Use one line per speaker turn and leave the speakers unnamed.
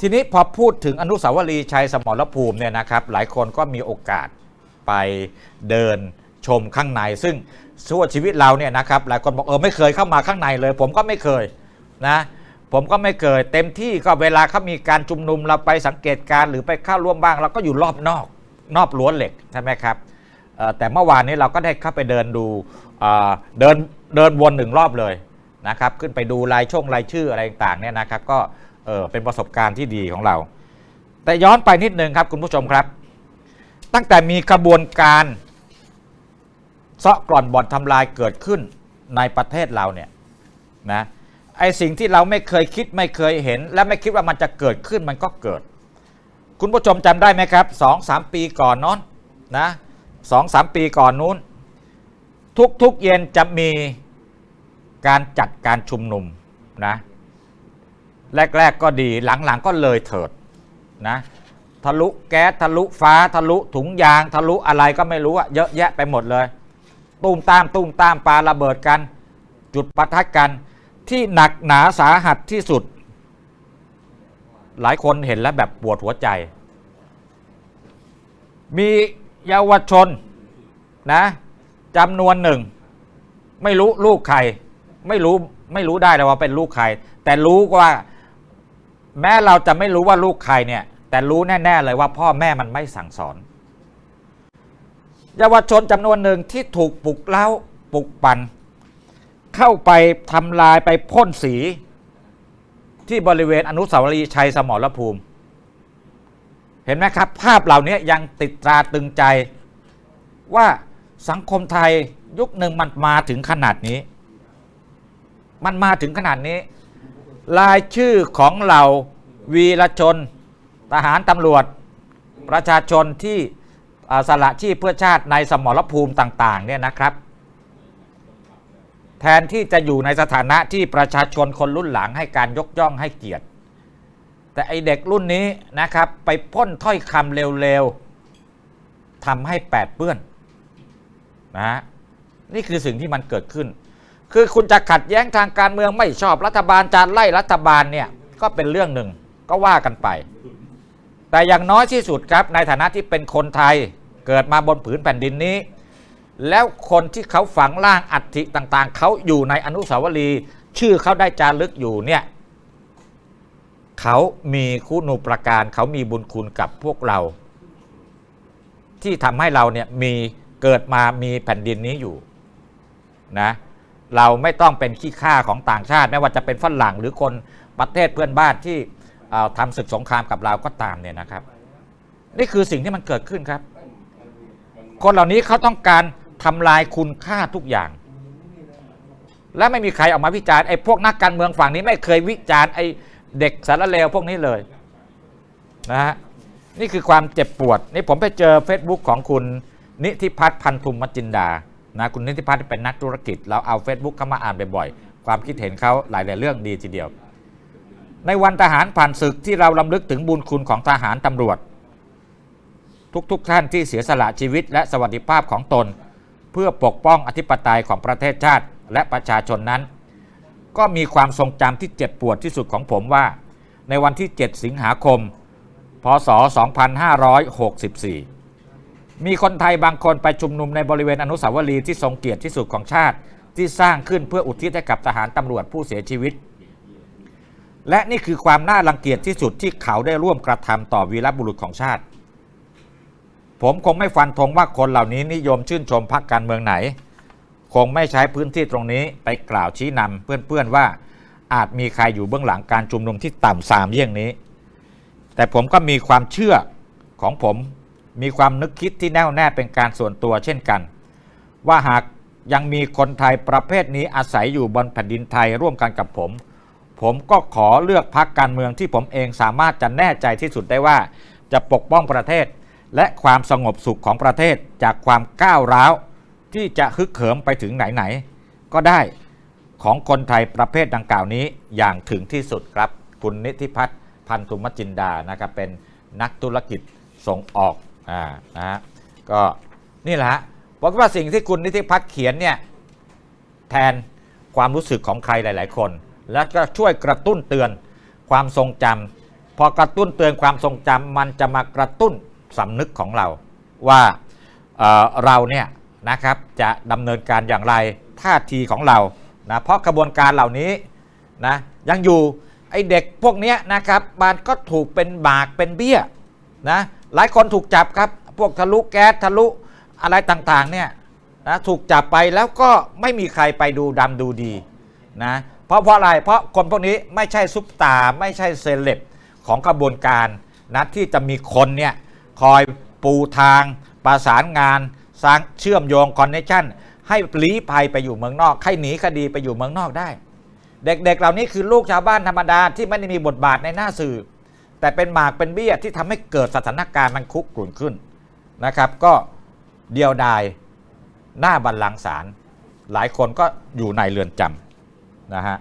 ทีนี้พอพูดถึงอนุสาวรีย์ชัยสมรภูมิเนี่ยนะครับ หลายคนก็มีโอกาสไปเดินชมข้างใน ซึ่งชั่วชีวิตเราเนี่ยนะครับหลายคนบอกเออไม่เคยเข้ามาข้างในเลย ผมก็ไม่เคยนะผมก็ไม่เคย เต็มที่ก็เวลาเขามีการชุมนุมเราไปสังเกตการ์หรือไปเข้าร่วมบ้างเราก็อยู่รอบนอกนอกรั้วนเหล็กใช่ไหมครับแต่เมื่อวานนี้เราก็ได้เข้าไปเดินดูเเดินเดินวนหนึ่งรอบเลยนะครับขึ้นไปดูรายช่องรายชื่ออะไรต่างเนี่ยนะครับก็ เออเป็นประสบการณ์ที่ดีของเรา แต่ย้อนไปนิดนึงครับคุณผู้ชมครับ ตั้งแต่มีขบวนการเซาะกร่อนบ่อนทำลายเกิดขึ้นในประเทศเราเนี่ยนะไอสิ่งที่เราไม่เคยคิดไม่เคยเห็น และไม่คิดว่ามันจะเกิดขึ้นมันก็เกิด คุณผู้ชมจำได้ไหมครับสองสามปีก่อนนอนนะสองสามปีก่อนนู้น ทุกๆเย็นจะมีการจัดการชุมนุมนะ แรก ๆ ก็ดีหลัง ๆ ก็เลยเถิดนะทะลุแก๊สทะลุฟ้าทะลุถุงยาง ทะลุอะไรก็ไม่รู้อะเยอะแยะไปหมดเลย ตุ้มตามตุ้มตามปาระเบิดกัน จุดประทัดกันที่หนักหนาสาหัสที่สุด หลายคนเห็นแล้วแบบปวดหัวใจ มีเยาวชนนะจำนวนหนึ่ง ไม่รู้ลูกใคร ไม่รู้ไม่รู้ได้เลยว่าเป็นลูกใคร แต่รู้ว่า แม้เราจะไม่รู้ว่าลูกใครเนี่ย แต่รู้แน่ ๆ เลยว่าพ่อแม่มันไม่สั่งสอน เยาวชนจำนวนหนึ่งที่ถูกปลุกเล้าปลุกปั่นเข้าไปทำลายไปพ่นสี ที่บริเวณอนุสาวรีย์ชัยสมรภูมิ เห็นไหมครับ ภาพเหล่านี้ยังติดตราตึงใจว่าสังคมไทยยุคหนึ่งมันมาถึงขนาดนี้ มันมาถึงขนาดนี้ รายชื่อของเหล่าวีรชน ทหารตำรวจ ประชาชนที่สละชีพเพื่อชาติในสมรภูมิต่างๆเนี่ยนะครับ แทนที่จะอยู่ในสถานะที่ประชาชนคนรุ่นหลังให้การยกย่องให้เกียรติ แต่ไอเด็กรุ่นนี้นะครับไปพ่นถ้อยคำเร็วๆทำให้แปดเปื้อนนะฮะนี่คือสิ่งที่มันเกิดขึ้น คือคุณจะขัดแย้งทางการเมืองไม่ชอบรัฐบาลจะไล่รัฐบาลเนี่ยก็เป็นเรื่องหนึ่งก็ว่ากันไป แต่อย่างน้อยที่สุดครับในฐานะที่เป็นคนไทยเกิดมาบนผืนแผ่นดินนี้ แล้วคนที่เขาฝังร่างอัฐิต่างๆ เขาอยู่ในอนุสาวรีย์ชื่อเขาได้จารึกอยู่เนี่ยเขามีคุณูปการเขามีบุญคุณกับพวกเรา ที่ทำให้เราเนี่ยมีเกิดมามีแผ่นดินนี้อยู่นะ เราไม่ต้องเป็นขี้ข้าของต่างชาติ ไม่ว่าจะเป็นฝรั่งหรือคนประเทศเพื่อนบ้านที่เอ่อทำศึกสงครามกับเราก็ตามเนี่ยนะครับ นี่คือสิ่งที่มันเกิดขึ้นครับ คนเหล่านี้เขาต้องการทำลายคุณค่าทุกอย่าง และไม่มีใครออกมาวิจารณ์ไอ้พวกนักการเมืองฝั่งนี้ไม่เคยวิจารณ์ไอ้เด็กสารเลวพวกนี้เลยนะฮะนี่คือความเจ็บปวด นี่ผมไปเจอ Facebook ของคุณนิติพัฒน์พันธุมมจินดา นะคุณนิติพัฒน์เป็นนักธุรกิจ เราเอา Facebook เข้ามาอ่านบ่อยๆความคิดเห็นเขาหลายๆเรื่องดีทีเดียว ในวันทหารผ่านศึกที่เราลำลึกถึงบุญคุณของทหารตำรวจ ทุกๆทท่านที่เสียสละชีวิตและสวัสดิภาพของตน เพื่อปกป้องอธิปไตยของประเทศชาติและประชาชนนั้น ก็มีความทรงจำที่เจ็บปวดที่สุดของผมว่า ในวันที่ 7 สิงหาคม พศ 2564 มีคนไทยบางคนไปชุมนุมในบริเวณอนุสาวรีย์ที่ทรงเกียรติที่สุดของชาติ ที่สร้างขึ้นเพื่ออุทิศให้กับทหารตำรวจผู้เสียชีวิต และนี่คือความน่ารังเกียจที่สุดที่เขาได้ร่วมกระทำต่อวีรบุรุษของชาติ ผมคงไม่ฟันธงว่าคนเหล่านี้นิยมชื่นชมพรรคการเมืองไหน คงไม่ใช้พื้นที่ตรงนี้ไปกล่าวชี้นำเพื่อนๆว่าอาจมีใครอยู่เบื้องหลังการชุมนุมที่ต่ำสามเยี่ยงนี้ แต่ผมก็มีความเชื่อของผม มีความนึกคิดที่แน่วแน่เป็นการส่วนตัวเช่นกัน ว่าหากยังมีคนไทยประเภทนี้อาศัยอยู่บนแผ่นดินไทยร่วมกันกับผม ผมก็ขอเลือกพรรคการเมืองที่ผมเองสามารถจะแน่ใจที่สุดได้ว่า จะปกป้องประเทศ และความสงบสุขของประเทศจากความก้าวร้าว ที่จะฮึกเหิมไปถึงไหนๆก็ได้ของคนไทยประเภทดังกล่าวนี้อย่างถึงที่สุดครับ คุณนิติพัฒน์พันธุมจินดานะครับเป็นนักธุรกิจส่งออก อ่านะฮะก็นี่แหละฮะผมว่าสิ่งที่คุณนิติพัฒน์เขียนเนี่ยแทนความรู้สึกของใครหลาย ๆ คน และก็ช่วยกระตุ้นเตือนความทรงจพอกระตุ้นเตือนความทรงจำมันจะมากระตุ้นสำนึกของเรา ว่าเเราเนี่ยนะครับจะดำเนินการอย่างไรท่าทีของเรานะเพราะกระบวนการเหล่านี้นะยังอยู่ไอเด็กพวกนี้นะครับมันก็ถูกเป็นบากเป็นเบี้ยนะ หลายคนถูกจับครับ พวกทะลุแก๊สทะลุอะไรต่างๆเนี่ยนะถูกจับไปแล้วก็ไม่มีใครไปดูดำดูดีนะเพราะเพราะอะไรเพราะคนพวกนี้ไม่ใช่ซุปตาร์ไม่ใช่เซเลบของกระบวนการนะที่จะมีคนเนี่ยคอยปูทาง ประสานงานสร้างเชื่อมโยงคอนเนคชั่นให้ลี้ภัยไปอยู่เมืองนอกให้หนีคดีไปอยู่เมืองนอกได้ เด็กๆ เหล่านี้คือลูกชาวบ้านธรรมดาที่ไม่ได้มีบทบาทในหน้าสื่อ แต่เป็นหมากเป็นเบี้ยที่ทำให้เกิดสถานการณ์มันคุกกลุ่นขึ้นนะครับ ก็เดียวดายหน้าบัลลังก์ศาลหลายคนก็อยู่ในเรือนจำนะฮะ